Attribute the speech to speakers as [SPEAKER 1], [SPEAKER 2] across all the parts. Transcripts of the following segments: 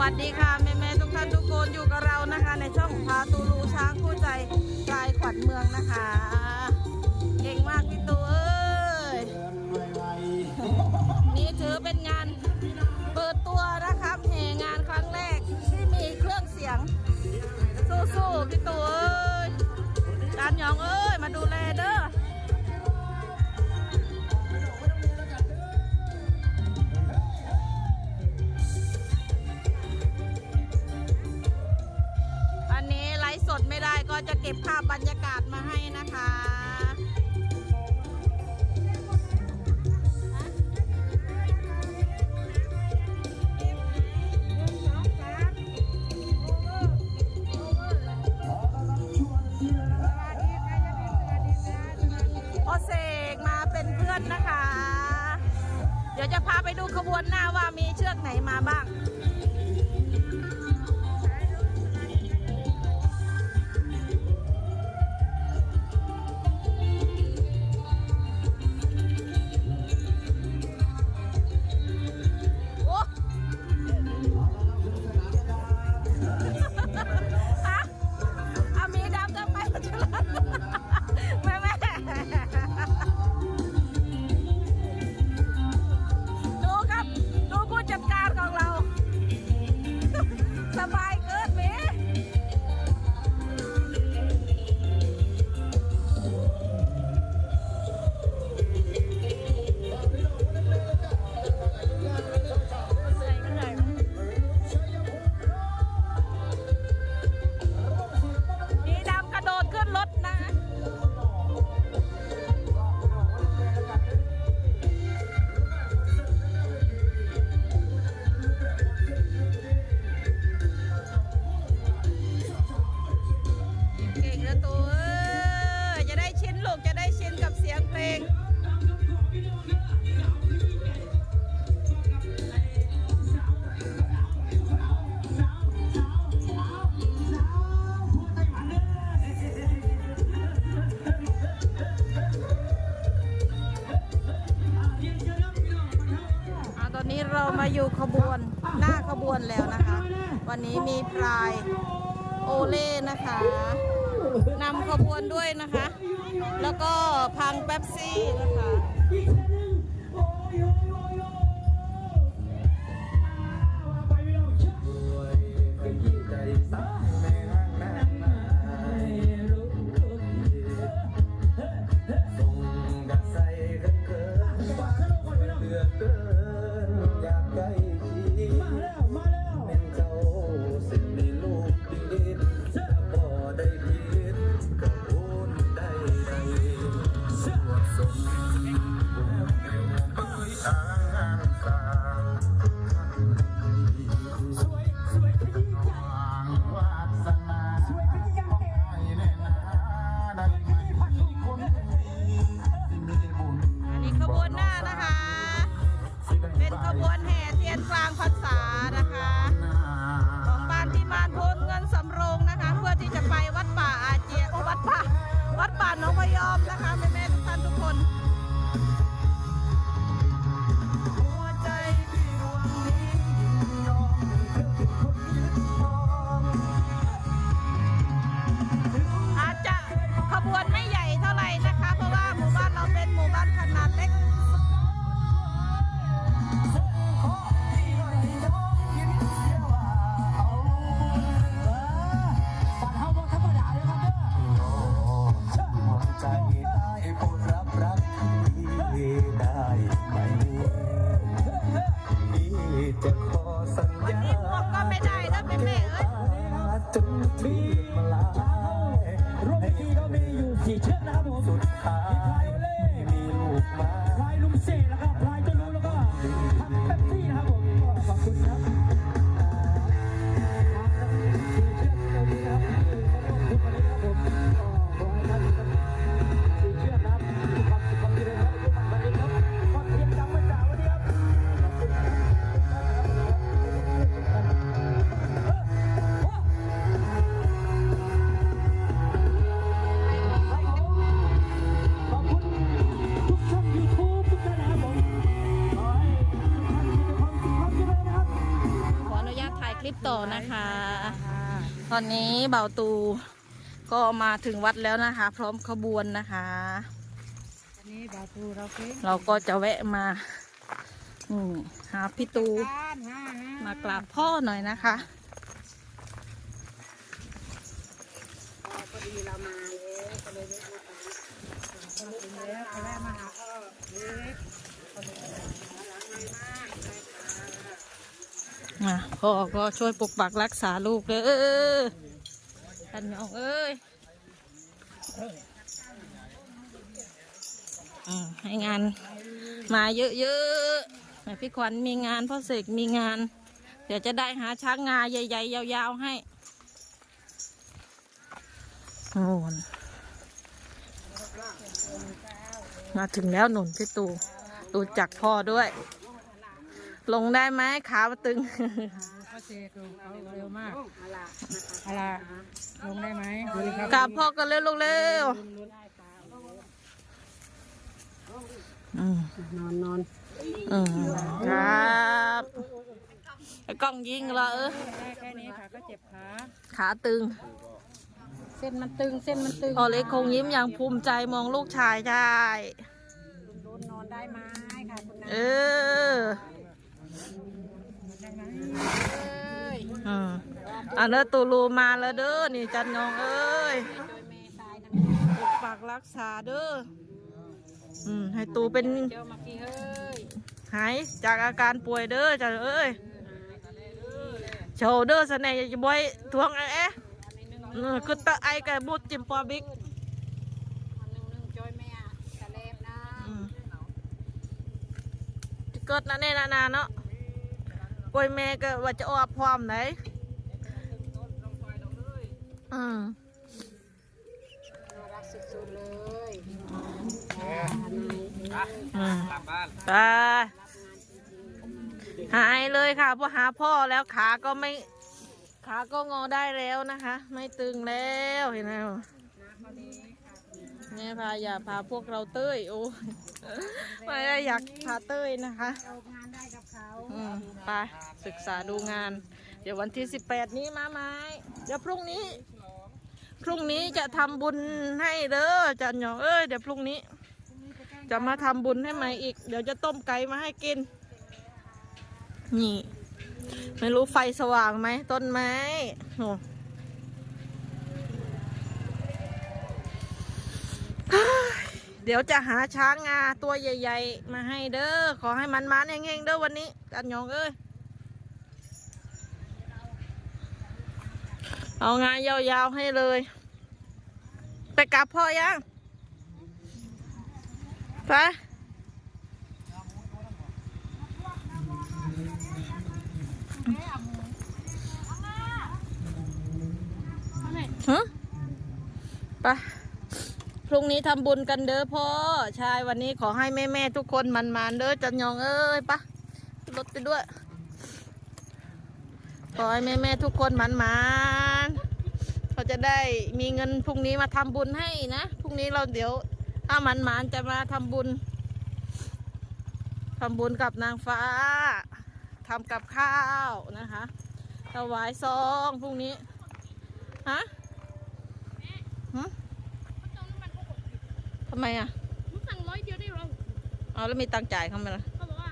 [SPEAKER 1] วัสดีค่ะแม่แม่ทุกท่านทุกคนอยู่กับเรานะคะ ในช่องพาตูรูช้างคู่ใจลายขวัญเมืองนะคะ เก่งมากพี่ตูเอ้ยนี่ถือเป็นงานเปิดตัวนะคะแห่งานครั้งแรกที่มีเครื่องเสียงสู้ๆพี่ตูเอ้ย เรามาอยู่ขบวนหน้าขบวนแล้วนะคะ วันนี้มีพลายโอเล่นะคะนำขบวนด้วยนะคะ แล้วก็พังแป๊บซี่นะคะ
[SPEAKER 2] ค
[SPEAKER 1] ลิป
[SPEAKER 3] ต่อ
[SPEAKER 1] นะ
[SPEAKER 3] คะ ตอนนี้เบา
[SPEAKER 1] ตูก็มาถึงวัดแล้วนะคะ พร้อมขบวนนะคะ
[SPEAKER 3] อันนี้บาตูเราเก่ง
[SPEAKER 1] เราก็จะแวะมาอืมหาพี่ตู
[SPEAKER 3] การฮะ
[SPEAKER 1] มากราบพ่อหน่อยนะคะ
[SPEAKER 3] พอดีเรามาแล้วก็เลยได้มาถึงแล้วก็ได้มาหาพ่อเล็กก็เลยหลังไม่มาก เลยค่ะ
[SPEAKER 1] พ่อก็ช่วยปกปักรักษาลูกเด้อท่านน้องเอ้ยอให้งานมาเยอะๆพี่ขวัญมีงานพ่อเสกมีงาน เดี๋ยวจะได้หาช้างงาใหญ่ๆ ยาวๆ ให้โน่นมาถึงแล้วหนุนพี่ตู ตูจักพ่อด้วย ลงได้ไหมขาตึง
[SPEAKER 3] พ่อเสกเขาเร็วมากอะไรลงได้ไหมดูดิครับ
[SPEAKER 1] กราบพ่อกันเร็วลูกเร็วอืม
[SPEAKER 3] นอนนอน
[SPEAKER 1] อืมครับไอ้กล้องยิงละเออ
[SPEAKER 3] ได้แค่นี้ค่ะก็เจ็บขา
[SPEAKER 1] ขาตึง
[SPEAKER 3] เส้นมันตึงเส้นมันตึง
[SPEAKER 1] พ่อเล็กคงยิ้มอย่างภูมิใจมองลูกชายใช่
[SPEAKER 3] โดนนอนได้ไหมค่ะคุณนา
[SPEAKER 1] เออ
[SPEAKER 3] ได้ไหม
[SPEAKER 1] อืม อันเด้อตูรูมาแล้วเด้อนี่จันยองเอ้ย
[SPEAKER 3] โดยเมย์ตายนะ
[SPEAKER 1] ปกปักรักษาเด้ออืมให้ตูเป็น
[SPEAKER 3] เจ้ามากี้เฮ้ย
[SPEAKER 1] หายจากอาการป่วยเด้อจันเอ้ยโชว์เด้อสนจะบ่อยทวงเอ๊ะเออคือตะไอกับบุดจิมปอบิ๊ก
[SPEAKER 3] นึ่งจอยแม่กะเล็บนะ
[SPEAKER 1] กิดนั่นเองนานาเนาะป่วยแม่ก็ว่าจะออกพร้อมไหน อืม
[SPEAKER 3] รักสุดๆเลย
[SPEAKER 1] อืมไปหายเลยค่ะพอหาพ่อแล้วขาก็ไม่ ขาก็งอได้แล้วนะคะ ไม่ตึงแล้วเห็นไหมเนี่ยพาอย่าพาพวกเราเต้ยโอ้ไม่ได้อยากพาเต้ยนะคะ
[SPEAKER 3] เอางานได้กับเขา
[SPEAKER 1] อืมไปศึกษาดูงาน เดี๋ยววันที่ 18 นี้มาไหมเดี๋ยวพรุ่งนี้ พรุ่งนี้จะทำบุญให้เด้อจันหยองเอ้ยเดี๋ยวพรุ่งนี้ จะมาทำบุญให้ใหม่อีก เดี๋ยวจะต้มไก่มาให้กิน นี่ ไม่รู้ไฟสว่างไหมต้นไม้โอ้เดี๋ยวจะหาช้างงาตัวใหญ่ ๆ มาให้เด้อขอให้มันมาเฮงๆเด้อวันนี้จันหยองเอ้ย เอางานยาวๆให้เลยไปกลับพ่อยังไปฮะไปพรุ่งนี้ทำบุญกันเด้อพ่อใช่วันนี้ขอให้แม่ ๆ ทุกคนมันมันๆเด้อจันยองเอ้ยปะรถไปด้วย ขอให้แม่แม่ๆทุกคนมันมันๆเขาจะได้มีเงินพรุ่งนี้มาทำบุญให้นะพรุ่งนี้เราเดี๋ยวถ้ามันมันๆจะมาทำบุญทำบุญกับนางฟ้าทำกับข้าวนะคะถวายซองพรุ่งนี้ฮะหึทำไมอะ
[SPEAKER 4] มึงสั่งร้อยเดียวได้หรอ
[SPEAKER 1] เอาแล้วมีตังค์จ่ายเขาไหมล่ะ
[SPEAKER 4] เขาบอกว่า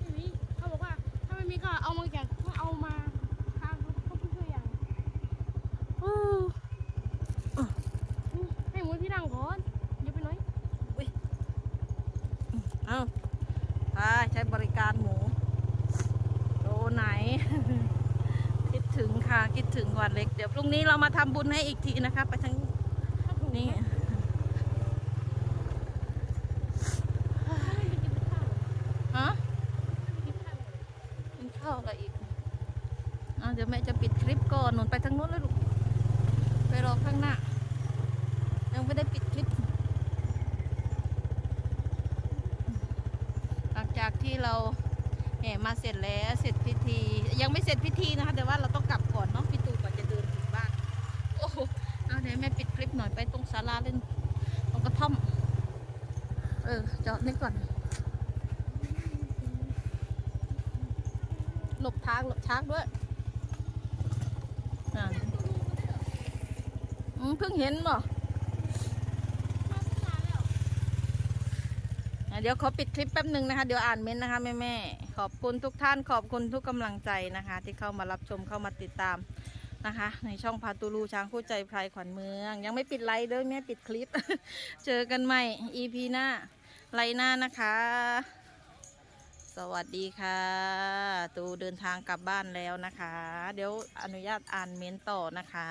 [SPEAKER 4] ไม่มีเขาบอกว่า ถ้าไม่มีก็เอามาจากเอามาทางเขาเพื่ออย่าง
[SPEAKER 1] อู้
[SPEAKER 4] ให้หมูพี่ดังก่อนเดี๋ยวไปหน่อย
[SPEAKER 1] เอาไปใช้บริการหมูโลไหน คิดถึงค่ะ คิดถึงวันเล็ก เดี๋ยวพรุ่งนี้เรามาทำบุญให้อีกทีนะคะ ไปทางนี่ฮะกินข้าวอะไรอีกอะเดี๋ยวแม่จะปิดคลิปก่อนหนุนไปทางนู้นเลยลูก ไปรอข้างหน้า ยังไม่ได้ปิดคลิป หลัง จากที่เราแห่มาเสร็จแล้วเสร็จพิธี ยังไม่เสร็จพิธีนะคะ แต่ว่าเราต้องกลับก่อนเนาะพี่ตูก่อนจะเดินถึงบ้านโอ้โหเอาเดี๋ยวแม่ปิดคลิปหน่อยไปตรงศาลาเล่นตรงกระท่อม เออจอดนี่ก่อน หลบทางหลบช้างด้วยอะอืมเพิ่งเห็นบ่
[SPEAKER 4] มาตั้งนานแล้ว
[SPEAKER 1] อะ เดี๋ยวขอปิดคลิปแป๊บหนึ่งนะคะ เดี๋ยวอ่านเม้นต์นะคะแม่แม่ขอบคุณทุกท่านขอบคุณทุกกำลังใจนะคะ ที่เข้ามารับชมเข้ามาติดตามนะคะ ในช่องพาตูลูช้างคู่ใจไพรขวัญเมือง ยังไม่ปิดไลค์เด้อแม่ปิดคลิป เจอกันใหม่ EP หน้าไลน์หน้านะคะ สวัสดีค่ะ ตูเดินทางกลับบ้านแล้วนะคะ เดี๋ยวอนุญาตอ่านเม้นต์ต่อนะคะ